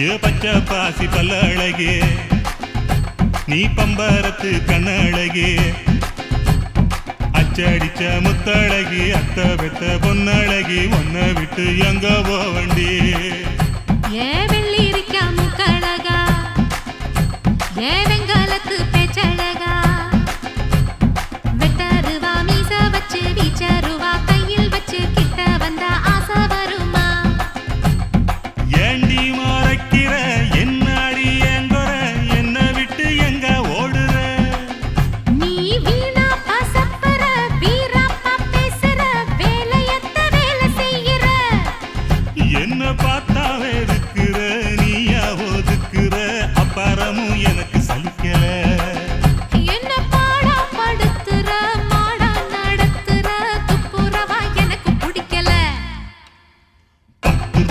ஏ பச்சை பாசி பல்ல அழகே? நீ பம்பரத்து கண்ணழகே அச்சடிச்ச முத்தழகி அத்த பெத்த பொன்னழகி ஒன்ன விட்டு எங்க போவண்டி பார்த்தாவே இருக்கிற நீயா ஒதுக்குற அப்பாரமும் என